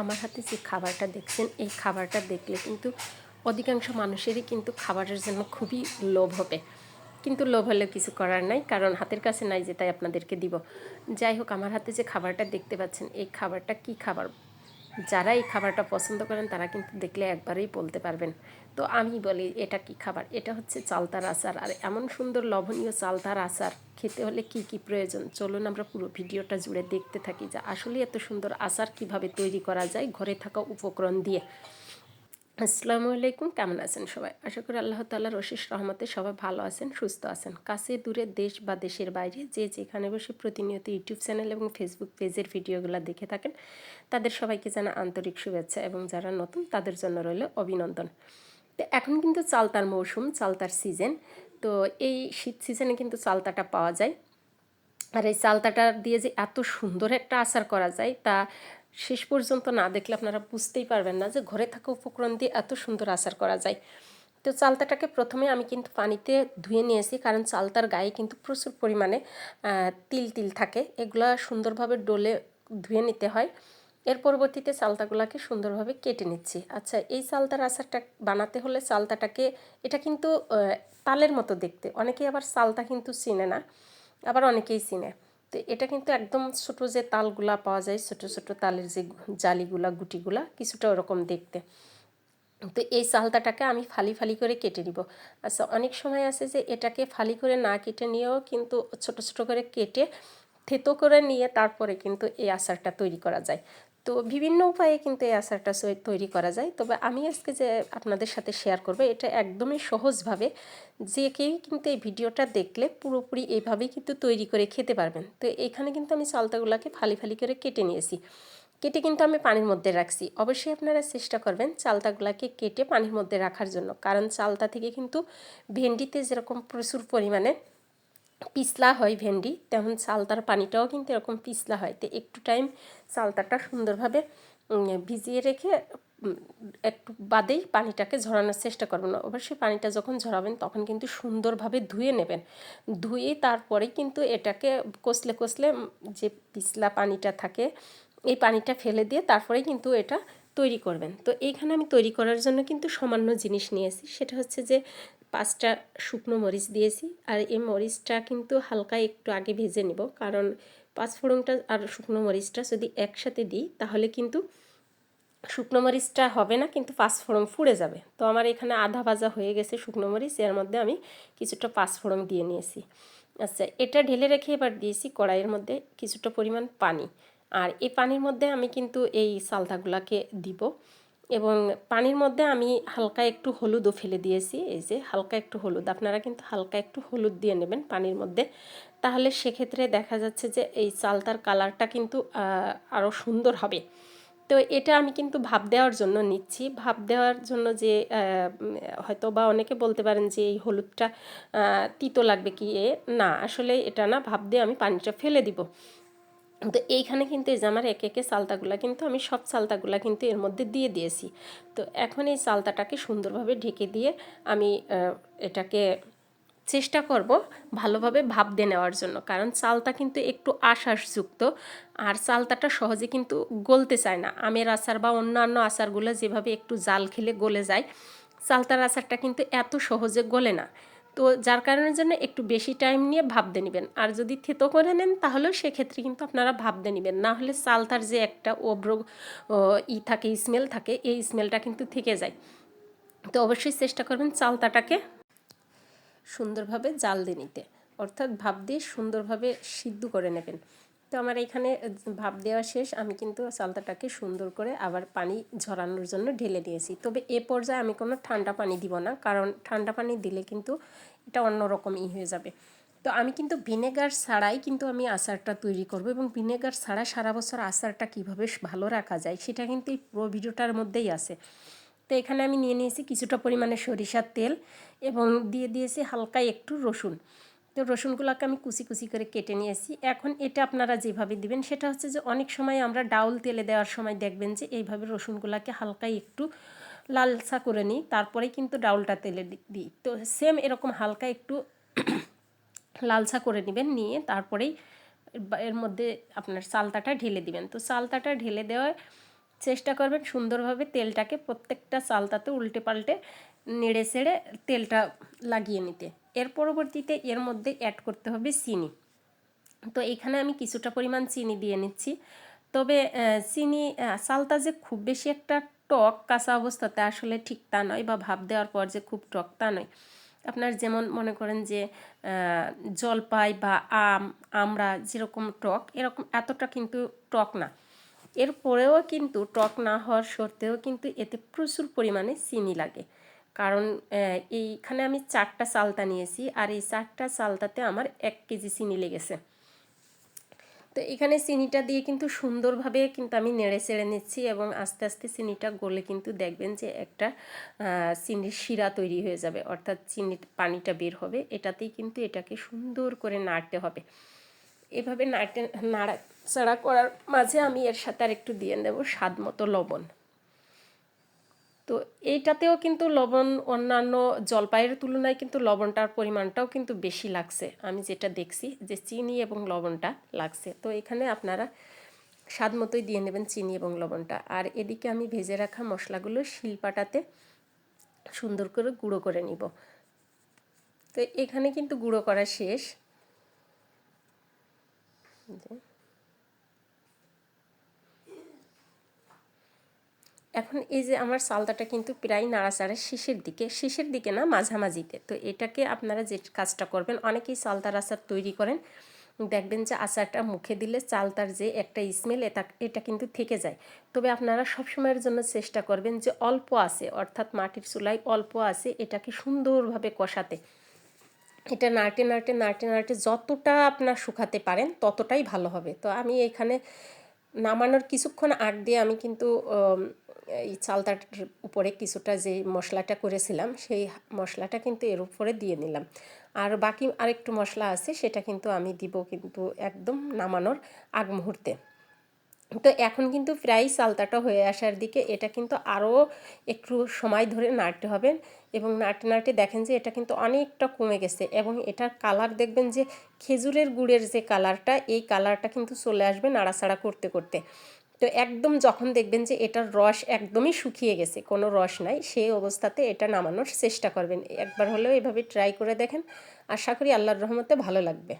আমার হাতে যে খাবারটা দেখছেন, এই খাবারটা দেখলে কিন্তু অধিকাংশ মানুষেরই কিন্তু খাবারের জন্য খুবই লোভ হবে। কিন্তু লোভ হলেও কিছু করার নাই, কারণ হাতের কাছে নাই যে তাই আপনাদেরকে দিব। যাই হোক, আমার হাতে যে খাবারটা দেখতে পাচ্ছেন, এই খাবারটা কি খাবার? যারা এই খাবারটা পছন্দ করেন, তারা কিন্তু দেখলে একবারেই বলতে পারবেন। তো আমি বলি, এটা কি খাবার? এটা হচ্ছে চালতার আচার। আর এমন সুন্দর লবণীয় চালতার আচার, খেতে হলে কি কি প্রয়োজন? চলুন আমরা পুরো ভিডিওটা জুড়ে দেখতে থাকি যে আসলে এত সুন্দর আচার কীভাবে তৈরি করা যায় ঘরে থাকা উপকরণ দিয়ে। আসসালামু আলাইকুম, কেমন আছেন সবাই? আশা করি আল্লাহ তাল্লাহর অশেষ রহমতে সবাই ভালো আছেন, সুস্থ আছেন। কাছে দূরে দেশ বা দেশের বাইরে যে যেখানে বসে প্রতিনিয়ত ইউটিউব চ্যানেল এবং ফেসবুক পেজের ভিডিওগুলো দেখে থাকেন, তাদের সবাইকে জানা আন্তরিক শুভেচ্ছা এবং যারা নতুন তাদের জন্য রইল অভিনন্দন। তো এখন কিন্তু চালতার মৌসুম, চালতার সিজন তো এই শীত সিজনে কিন্তু চালতাটা পাওয়া যায়। আর এই চালতাটা দিয়ে যে এত সুন্দর একটা আচার করা যায়, তা শেষ পর্যন্ত না দেখলে আপনারা বুঝতেই পারবেন না যে ঘরে থাকা উপকরণ দিয়ে এত সুন্দর আচার করা যায়। তো চালতাটাকে প্রথমে আমি কিন্তু পানিতে ধুয়ে নিয়েছি, কারণ চালতার গায়ে কিন্তু প্রচুর পরিমাণে তিল তিল থাকে। এগুলা সুন্দরভাবে ডোলে ধুয়ে নিতে হয়। এর পরবর্তীতে চালতাগুলোকে সুন্দরভাবে কেটে নিচ্ছি। আচ্ছা এই চালতার আচারটা বানাতে হলে চালতাটাকে, এটা কিন্তু তালের মতো দেখতে। অনেকেই আবার চালতা কিন্তু চিনে না, আবার অনেকেই চিনে। তো এটা কিন্তু একদম ছোট যে তালগুলা পাওয়া যায়, ছোট ছোট তালের যে জালিগুলা, গুটিগুলা কিছুটা ওরকম দেখতে। তো এই চালতাটাকে আমি ফালি ফালি করে কেটে নিব। আচ্ছা অনেক সময় আছে যে এটাকে ফালি করে না কেটে নিয়েও কিন্তু ছোট ছোট করে কেটে থেতো করে নিয়ে তারপরে কিন্তু এই আচারটা তৈরি করা যায়। তো বিভিন্ন উপায়ে কিন্তু এই আচারটা তৈরি করা যায়। তবে আমি আজকে যে আপনাদের সাথে শেয়ার করব, এটা একদমই সহজভাবে যে কেউ কিন্তু এই ভিডিওটা দেখলে পুরোপুরি এইভাবেই কিন্তু তৈরি করে খেতে পারবেন। তো এখানে কিন্তু আমি চালতাগুলোকে ফালি ফালি করে কেটে নিয়েছি। কেটে কিন্তু আমি পানির মধ্যে রাখছি। অবশ্যই আপনারা চেষ্টা করবেন চালতাগুলোকে কেটে পানির মধ্যে রাখার জন্য। কারণ চালতা থেকে কিন্তু ভেন্ডিতে যেরকম প্রচুর পরিমাণে পিছলা হয় ভেন্ডি, তেমন চালতার পানিটাও কিন্তু এরকম পিছলা হয়। তো একটু টাইম চালতাটা সুন্দরভাবে ভিজিয়ে রেখে একটু বাদেই পানিটাকে ঝরানোর চেষ্টা করবেন। অবশ্যই পানিটা যখন ঝরাবেন, তখন কিন্তু সুন্দরভাবে ধুয়ে নেবেন। ধুয়ে তারপরে কিন্তু এটাকে কষলে কষলে যে পিছলা পানিটা থাকে, এই পানিটা ফেলে দিয়ে তারপরেই কিন্তু এটা তৈরি করবেন। তো এইখানে আমি তৈরি করার জন্য কিন্তু সামান্য জিনিস নিয়েছি। সেটা হচ্ছে যে পাঁচটা শুকনো মরিচ দিয়েছি আর এই মরিচটা কিন্তু হালকা একটু আগে ভেজে নেব। কারণ পাঁচ ফোড়নটা আর শুকনো মরিচটা যদি একসাথে দিই, তাহলে কিন্তু শুকনো মরিচটা হবে না, কিন্তু পাঁচফোড়ন ফুড়ে যাবে। তো আমার এখানে আধা ভাজা হয়ে গেছে শুকনো মরিচ, এর মধ্যে আমি কিছুটা পাঁচফোড়ন দিয়ে নিয়েছি। আচ্ছা এটা ঢেলে রেখে এবার দিয়েছি কড়াইয়ের মধ্যে কিছুটা পরিমাণ পানি। আর এই পানির মধ্যে আমি কিন্তু এই সালতাগুলাকে দিব। এবং পানির মধ্যে আমি হালকা একটু হলুদও ফেলে দিয়েছি, এই যে হালকা একটু হলুদ। আপনারা কিন্তু হালকা একটু হলুদ দিয়ে নেবেন পানির মধ্যে। তাহলে সেক্ষেত্রে দেখা যাচ্ছে যে এই চালতার কালারটা কিন্তু আরও সুন্দর হবে। তো এটা আমি কিন্তু ভাব দেওয়ার জন্য নিচ্ছি। ভাব দেওয়ার জন্য যে হয়তো বা অনেকে বলতে পারেন যে এই হলুদটা তিতো লাগবে কি? এ, না, আসলে এটা না, ভাব দিয়ে আমি পানিটা ফেলে দিব। তো এইখানে কিন্তু এই যে আমার একে একে চালতাগুলা কিন্তু আমি সব চালতাগুলা কিন্তু এর মধ্যে দিয়ে দিয়েছি। তো এখন এই চালতাটাকে সুন্দরভাবে ঢেকে দিয়ে আমি এটাকে চেষ্টা করব ভালোভাবে ভাব দিয়ে নেওয়ার জন্য। কারণ চালটা কিন্তু একটু আশ্বাসযুক্ত আর চালতাটা সহজে কিন্তু গলতে চায় না। আমের আচার বা অন্যান্য আচারগুলো যেভাবে একটু জাল খেলে গলে যায় চালতার আচারটা কিন্তু এত সহজে গলে না। তো যার কারণের জন্য একটু বেশি টাইম নিয়ে ভাবতে নেবেন। আর যদি থেতো করে নেন, তাহলেও সেক্ষেত্রে কিন্তু আপনারা ভাবতে নেবেন। না হলে চালতার যে একটা ওব্র ই থাকে স্মেল থাকে, এই স্মেলটা কিন্তু থেকে যায়। তো অবশ্যই চেষ্টা করবেন চালতাটাকে সুন্দরভাবে জাল দিয়ে নিতে। অর্থাৎ ভাব দিয়ে সুন্দরভাবে সিদ্ধ করে নেবেন। তো আমার এখানে ভাব দেওয়া শেষ, আমি কিন্তু চালতাটাকে সুন্দর করে আবার পানি ঝরানোর জন্য ঢেলে দিয়েছি। তবে এ পর্যায়ে আমি কোনো ঠান্ডা পানি দিব না, কারণ ঠান্ডা পানি দিলে কিন্তু এটা অন্যরকম ই হয়ে যাবে। তো আমি কিন্তু ভিনেগার ছাড়াই কিন্তু আমি আচারটা তৈরি করব এবং ভিনেগার ছাড়া সারা বছর আচারটা কীভাবে ভালো রাখা যায় সেটা কিন্তু এই পুরো ভিডিওটার মধ্যেই আছে। তো এখানে আমি নিয়ে নিয়েছি কিছুটা পরিমাণে সরিষার তেল এবং দিয়ে দিয়েছি হালকা একটু রসুন। তো রসুনগুলোকে আমি কুচি কুচি করে কেটে নিয়েছি এখন এটা আপনারা যেভাবে দিবেন, সেটা হচ্ছে যে অনেক সময় আমরা ডাউল তেলে দেওয়ার সময় দেখবেন যে এইভাবে রসুনগুলোকে হালকা একটু লালসা করে নিই, তারপরে কিন্তু ডাউলটা তেলে দিই। তো সেম এরকম হালকা একটু লালসা করে নেবেন, নিয়ে তারপরেই এর মধ্যে আপনার চালতাটা ঢেলে দিবেন। তো চালতাটা ঢেলে দেওয়ায় চেষ্টা করবেন সুন্দরভাবে তেলটাকে প্রত্যেকটা চালতাতে উল্টে পাল্টে নেড়ে ছেড়ে তেলটা লাগিয়ে নিতে। এর পরবর্তীতে এর মধ্যে অ্যাড করতে হবে চিনি। তো এখানে আমি কিছুটা পরিমাণ চিনি দিয়ে নিচ্ছি। তবে চিনি চালতা যে খুব বেশি একটা টক, কাঁচা অবস্থাতে আসলে ঠিক তা নয় বা ভাব দেওয়ার পর যে খুব টক তা নয়। আপনার যেমন মনে করেন যে জলপাই বা আম আমরা যেরকম টক, এরকম এতটা কিন্তু টক না। এরপরেও কিন্তু টক না হওয়ার সত্ত্বেও কিন্তু এতে প্রচুর পরিমাণে চিনি লাগে। কারণ এইখানে আমি চারটা চালতা নিয়েছি আর এই চারটা চালতাতে আমার এক কেজি চিনি লেগেছে। তো এখানে চিনিটা দিয়ে কিন্তু সুন্দরভাবে কিন্তু আমি নেড়ে চেড়ে নিচ্ছি এবং আস্তে আস্তে চিনিটা গলে কিন্তু দেখবেন যে একটা চিনির শিরা তৈরি হয়ে যাবে। অর্থাৎ চিনির পানিটা বের হবে। এটাতেই কিন্তু এটাকে সুন্দর করে নাড়তে হবে। এভাবে নাড়তে নাড়াচাড়া করার মাঝে আমি এর সাথে আর একটু দিয়ে দেবো স্বাদ মতো লবণ। তো এইটাতেও কিন্তু লবণ, অন্যান্য জলপাইয়ের তুলনায় কিন্তু লবণটার পরিমাণটাও কিন্তু বেশি লাগছে। আমি যেটা দেখছি যে চিনি এবং লবণটা লাগছে। তো এখানে আপনারা স্বাদ মতোই দিয়ে নেবেন চিনি এবং লবণটা। আর এদিকে আমি ভেজে রাখা মশলাগুলো শিলপাটাতে সুন্দর করে গুঁড়ো করে নিব। তো এখানে কিন্তু গুঁড়ো করা শেষ। এখন এই যে আমার সালদাটা কিন্তু প্রায় নাড়াচাড়া শেষের দিকে শেষের দিকে না মাঝামাঝিতে। তো এটাকে আপনারা যে কাজটা করবেন, অনেকেই চালতার আচার তৈরি করেন। দেখবেন যে আচারটা মুখে দিলে চালতার যে একটা স্মেল এটা এটা কিন্তু থেকে যায়। তবে আপনারা সবসময়ের জন্য চেষ্টা করবেন যে অল্প আছে, অর্থাৎ মাটির চুলায় অল্প আছে, এটাকে সুন্দরভাবে কষাতে। এটা নাড়তে নাড়তে নাড়তে নাড়তে যতটা আপনার শুকাতে পারেন, ততটাই ভালো হবে। তো আমি এখানে নামানোর কিছুক্ষণ আগ দিয়ে আমি কিন্তু এই চালটার উপরে কিছুটা যে মশলাটা করেছিলাম, সেই মশলাটা কিন্তু এর উপরে দিয়ে নিলাম। আর বাকি আরেকটু মশলা আছে, সেটা কিন্তু আমি দিব কিন্তু একদম নামানোর আগ মুহূর্তে। তো এখন কিন্তু প্রায় চালতাটা হয়ে আসার দিকে। এটা কিন্তু আরও একটু সময় ধরে নাড়তে হবে এবং নাড়তে নাড়তে দেখেন যে এটা কিন্তু অনেকটা কমে গেছে এবং এটার কালার দেখবেন যে খেজুরের গুড়ের যে কালারটা, এই কালারটা কিন্তু চলে আসবে নাড়াচাড়া করতে করতে। তো একদম যখন দেখবেন যে এটার রস একদমই শুকিয়ে গেছে, কোনো রস নাই, সেই অবস্থাতে এটা নামানোর চেষ্টা করবেন। একবার হলেও এভাবে ট্রাই করে দেখেন। আশা করি আল্লাহর রহমতে ভালো লাগবে।